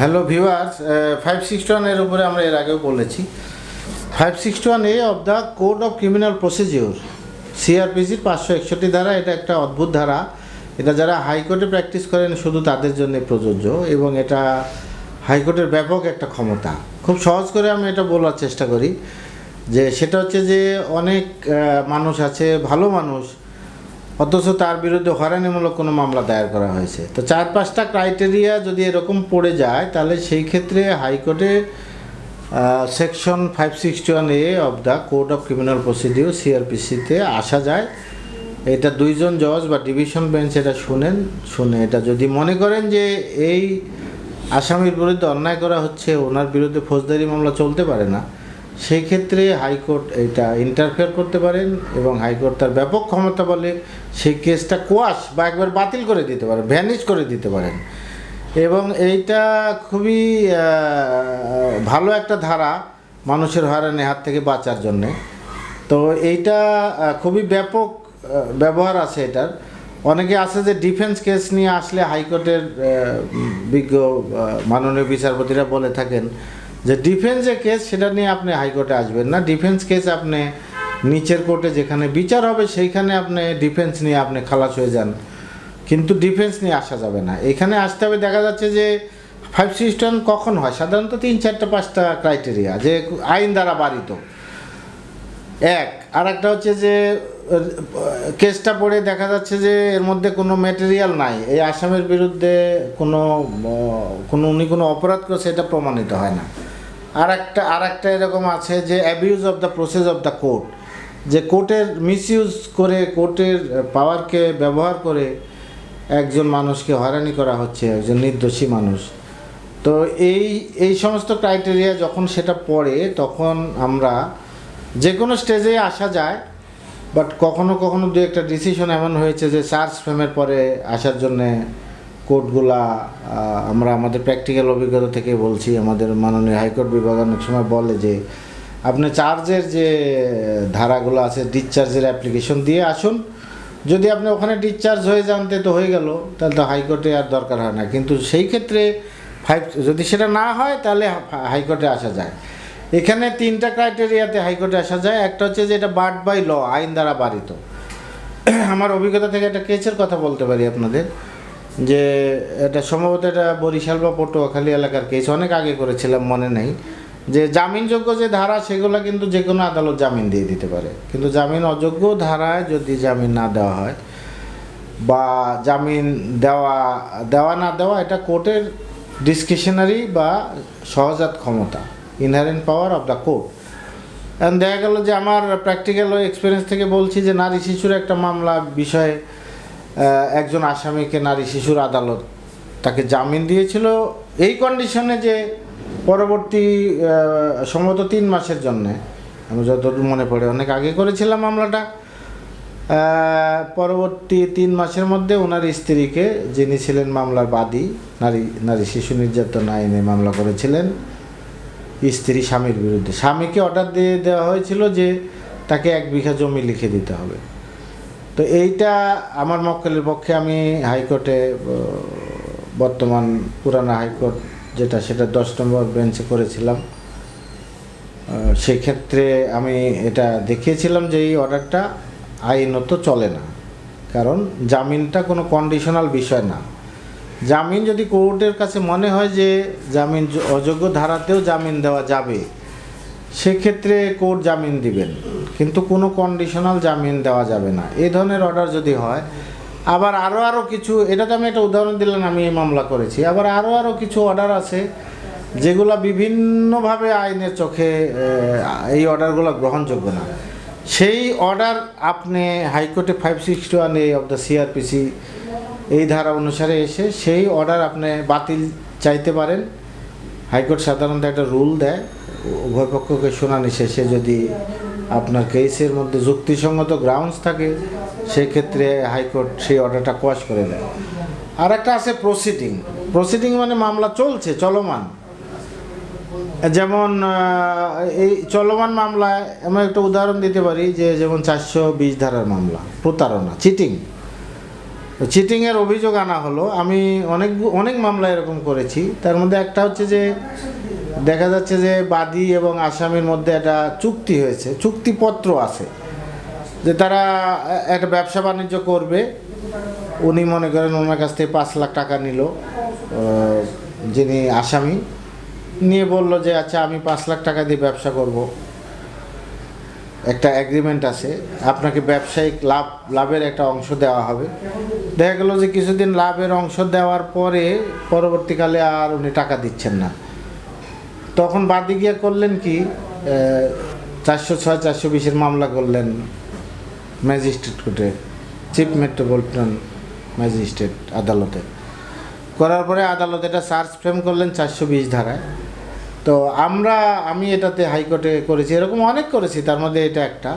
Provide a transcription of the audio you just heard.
Hello viewers five sixty ওয়ানের উপরে আমরা এর আগেও বলেছি। Five sixty one A of the code of criminal procedure সিআরপিসির পাঁচশো একষট্টি ধারা এটা একটা অদ্ভুত ধারা। এটা যারা হাইকোর্টে প্র্যাকটিস করেন, শুধু তাদের জন্য প্রযোজ্য এবং এটা হাইকোর্টের ব্যাপক একটা ক্ষমতা। খুব সহজ করে আমি এটা বলার চেষ্টা করি যে, সেটা হচ্ছে যে অনেক মানুষ আছে, ভালো মানুষ অথচ তার বিরুদ্ধে হয়রানিমূলক কোনো মামলা দায়ের করা হয়েছে। তো চার পাঁচটা ক্রাইটেরিয়া যদি এরকম পড়ে যায়, তাহলে সেই ক্ষেত্রে হাইকোর্টে section five sixty one A of the code of criminal procedure সিআরপিসিতে আসা যায়। এটা দুইজন জজ বা ডিভিশন বেঞ্চ এটা শুনেন, শুনে এটা যদি মনে করেন যে এই আসামির বিরুদ্ধে অন্যায় করা হচ্ছে, ওনার বিরুদ্ধে ফৌজদারি মামলা চলতে পারে না সেই ক্ষেত্রে হাইকোর্ট এটা ইন্টারফেয়ার করতে পারেন এবং হাইকোর্ট তার ব্যাপক ক্ষমতা বলে সেই কেসটা কোয়াশ বা একবার বাতিল করে দিতে পারেন ভ্যানিশ করে দিতে পারেন। এবং এইটা খুবই ভালো একটা ধারা মানুষের হয়রানি হাত থেকে বাঁচার জন্যে। তো এইটা খুবই ব্যাপক ব্যবহার আছে এটার। অনেকে আছে যে ডিফেন্স কেস নিয়ে আসলে হাইকোর্টের বিজ্ঞ মাননীয় বিচারপতিরা বলে থাকেন যে ডিফেন্সের কেস সেটা নিয়ে আপনি হাইকোর্টে আসবেন না। ডিফেন্স কেস আপনি নিচের কোর্টে যেখানে বিচার হবে, সেইখানে আপনি ডিফেন্স নিয়ে আপনি খালাস হয়ে যান। কিন্তু ডিফেন্স নিয়ে আসা যাবে না। এখানে আসতে হবে, দেখা যাচ্ছে যে ফাইভ সিস্টেম কখন হয়? সাধারণত তিন, চারটা, পাঁচটা ক্রাইটেরিয়া যে আইন দ্বারা বাড়িত এক আর একটা হচ্ছে যে কেসটা পড়ে দেখা যাচ্ছে যে এর মধ্যে কোনো ম্যাটেরিয়াল নাই। এই আসামের বিরুদ্ধে কোনো কোনো, উনি কোনো অপরাধ করেছে, এটা প্রমাণিত হয় না। আর একটা আর একটা এরকম আছে যে abuse of the process of the court যে কোর্টের মিসইউজ করে কোর্টের পাওয়ারকে ব্যবহার করে একজন মানুষকে হয়রানি করা হচ্ছে, একজন নির্দোষী মানুষ। তো এই এই সমস্ত ক্রাইটেরিয়া যখন সেটা পড়ে, তখন আমরা যে কোনো স্টেজে আসা যায় বাট কখনো কখনো দু একটা ডিসিশন এমন হয়েছে যে চার্জ ফ্রেমের পরে আসার জন্যে কোর্টগুলা আমরা আমাদের প্র্যাকটিক্যাল অভিজ্ঞতা থেকে বলছি, আমাদের মাননীয় হাইকোর্ট বিভাগ অনেক সময় বলে যে, আপনি চার্জের যে ধারাগুলো আছে ডিসচার্জের অ্যাপ্লিকেশন দিয়ে আসুন। যদি আপনি ওখানে ডিসচার্জ হয়ে যান, তে তো হয়ে গেল, তাহলে তো হাইকোর্টে আর দরকার হয় না। কিন্তু সেই ক্ষেত্রে ফাইভ যদি সেটা না হয়, তাহলে হাইকোর্টে আসা যায়। এখানে তিনটা ক্রাইটেরিয়াতে হাইকোর্টে আসা যায়। একটা হচ্ছে যে, এটা বার্ড বাই ল, আইন দ্বারা বাড়িত আমার অভিজ্ঞতা থেকে একটা কেসের কথা বলতে পারি আপনাদের। যে এটা সম্ভবত এটা বরিশাল বা পটুয়াখালী এলাকার কেস অনেক আগে করেছিলাম, মনে নেই। যে জামিনযোগ্য যে ধারা, সেগুলো কিন্তু যে কোনো আদালত জামিন দিয়ে দিতে পারে। কিন্তু জামিন অযোগ্য ধারায় যদি জামিন না দেওয়া হয় বা জামিন দেওয়া দেওয়া না দেওয়া, এটা কোর্টের ডিসক্রিশনারি বা সহজাত ক্ষমতা inherent power of the court এখন দেখা গেল যে আমার প্র্যাকটিক্যাল এক্সপিরিয়েন্স থেকে বলছি যে নারী শিশুর একটা মামলা বিষয়ে একজন আসামিকে নারী শিশুর আদালত তাকে জামিন দিয়েছিল। এই কন্ডিশনে যে পরবর্তী সম্ভবত তিন মাসের জন্যে, আমি যতদূর মনে পড়ে, অনেক আগে করেছিলাম মামলাটা পরবর্তী তিন মাসের মধ্যে ওনার স্ত্রীকে, যিনি ছিলেন মামলার বাদী, নারী নারী শিশু নির্যাতন আইনে মামলা করেছিলেন, স্ত্রী স্বামীর বিরুদ্ধে। স্বামীকে অর্ডার দিয়ে দেওয়া হয়েছিল যে তাকে এক বিঘা জমি লিখে দিতে হবে। তো এইটা আমার মক্কেলের পক্ষে আমি হাইকোর্টে বর্তমান পুরানা হাইকোর্ট যেটা সেটা দশ নম্বর বেঞ্চে করেছিলাম। সেক্ষেত্রে আমি এটা দেখিয়েছিলাম যে এই অর্ডারটা আইনত চলে না। কারণ জামিনটা কোনো কন্ডিশনাল বিষয় না। জামিন যদি কোর্টের কাছে মনে হয় যে জামিন অযোগ্য ধারাতেও জামিন দেওয়া যাবে সেক্ষেত্রে কোর্ট জামিন দিবেন। কিন্তু কোনো কন্ডিশনাল জামিন দেওয়া যাবে না। এই ধরনের অর্ডার যদি হয়, আবার আরও আরও কিছু এটাতে আমি একটা উদাহরণ দিলাম, আমি এই মামলা করেছি। আবার আরও আরও কিছু অর্ডার আছে, যেগুলো বিভিন্নভাবে আইনের চোখে এই অর্ডারগুলো গ্রহণযোগ্য না। সেই অর্ডার আপনি হাইকোর্টে five sixty one A of the CrPC এই ধারা অনুসারে এসে সেই অর্ডার আপনি বাতিল চাইতে পারেন। হাইকোর্ট সাধারণত একটা রুল দেয়। উভয় পক্ষকে শুনানি শেষে যদি আপনার কেসের মধ্যে যুক্তিসঙ্গত গ্রাউন্ডস থাকে, সেক্ষেত্রে হাইকোর্ট সেই অর্ডারটা কোয়াশ করে দেয়। আর একটা আছে প্রসিডিং প্রসিডিং মানে মামলা চলছে, চলমান। যেমন এই চলমান মামলায় আমি একটা উদাহরণ দিতে পারি যে যেমন চারশো বিশ ধারার মামলা, প্রতারণা চিটিং চিটিংয়ের অভিযোগ আনা হলো। আমি অনেক অনেক মামলা এরকম করেছি। তার মধ্যে একটা হচ্ছে যে দেখা যাচ্ছে যে বাদী এবং আসামির মধ্যে একটা চুক্তি হয়েছে, চুক্তিপত্র আছে, যে তারা একটা ব্যবসা বাণিজ্য করবে। উনি মনে করেন ওনার কাছ থেকে পাঁচ লাখ টাকা নিল যিনি আসামি। নিয়ে বলল যে আচ্ছা আমি পাঁচ লাখ টাকা দিয়ে ব্যবসা করব। একটা এগ্রিমেন্ট আছে, আপনাকে ব্যবসায়িক লাভ, লাভের একটা অংশ দেওয়া হবে। দেখা গেল যে কিছুদিন লাভের অংশ দেওয়ার পরে পরবর্তীকালে আর উনি টাকা দিচ্ছেন না। তখন বাদে গিয়া করলেন কি চারশো ছয়, চারশো বিশের মামলা করলেন ম্যাজিস্ট্রেট কোর্টে, চিফ মেট্রোপলিটন ম্যাজিস্ট্রেট আদালতে। করার পরে আদালত এটা সার্চ ফ্রেম করলেন চারশো বিশ ধারায়। তো আমরা, আমি এটাতে হাইকোর্টে করেছি, এরকম অনেক করেছি, তার মধ্যে এটা একটা।